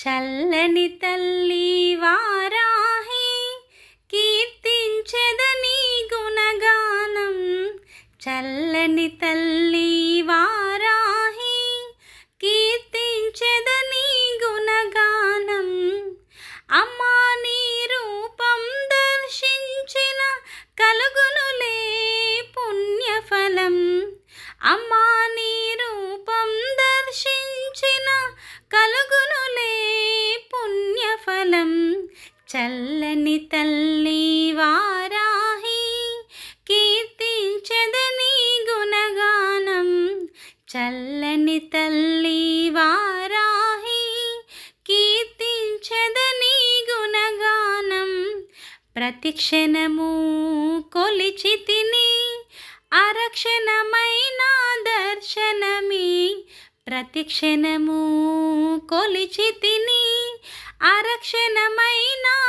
చల్లని తల్లి వారాహి కీర్తించదని గుణగానం. చల్లని తల్లి చల్లని తల్లి వారాహి కీర్తించదని గుణగానం. చల్లని తల్లి వారాహి కీర్తించదని గుణగానం. ప్రతిక్షణము కొలిచి తిని అరక్షణమైన దర్శనమి. ప్రతిక్షణము కొలిచి తిని అరక్షణమైన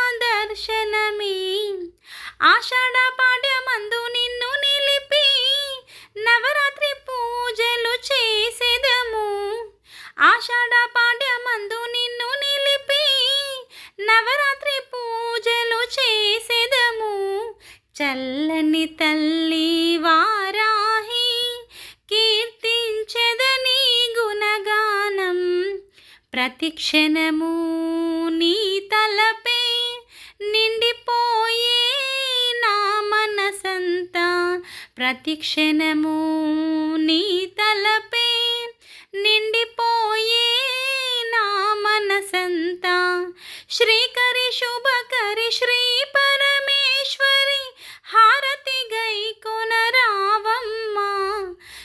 ఆషాఢ పాడ్యమందు నిన్ను నిలిపి నవరాత్రి పూజలు చేసేదము. ఆషాఢ పాడ్యమందు నిన్ను నిలిపి నవరాత్రి పూజలు చేసేదము. చల్లని తల్లి వారాహి కీర్తించదని గుణగానం. ప్రతిక్షణము నీ ప్రతిక్షణము నీ తలపే నిండిపోయే నా మనసంతా. శ్రీకరి శుభకరి శ్రీ పరమేశ్వరి హారతి గై కొనరావమ్మ.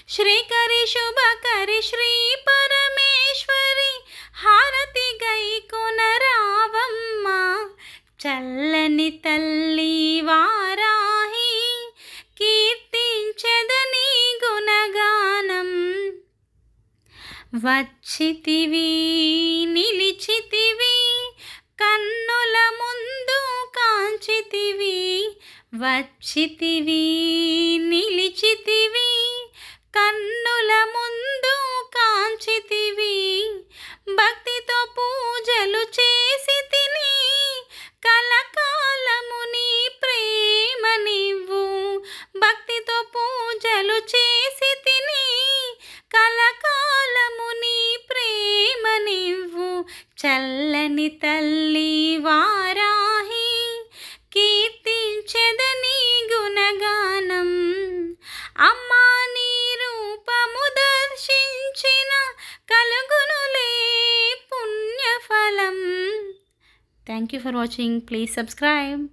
శ్రీకరి శుభకరి శ్రీ పరమేశ్వరి హారతి గై కొనరావమ్మ. చల్ల వచ్చితివి నిలిచితివి కన్నుల ముందు కాంచితివి. వచ్చితివి నిలిచితివి చల్లని తల్లి వారాహి కీర్తించదని గుణగానం. అమ్మా నీ రూపము దర్శించిన కలుగునులే పుణ్యఫలం. Thank you for watching please subscribe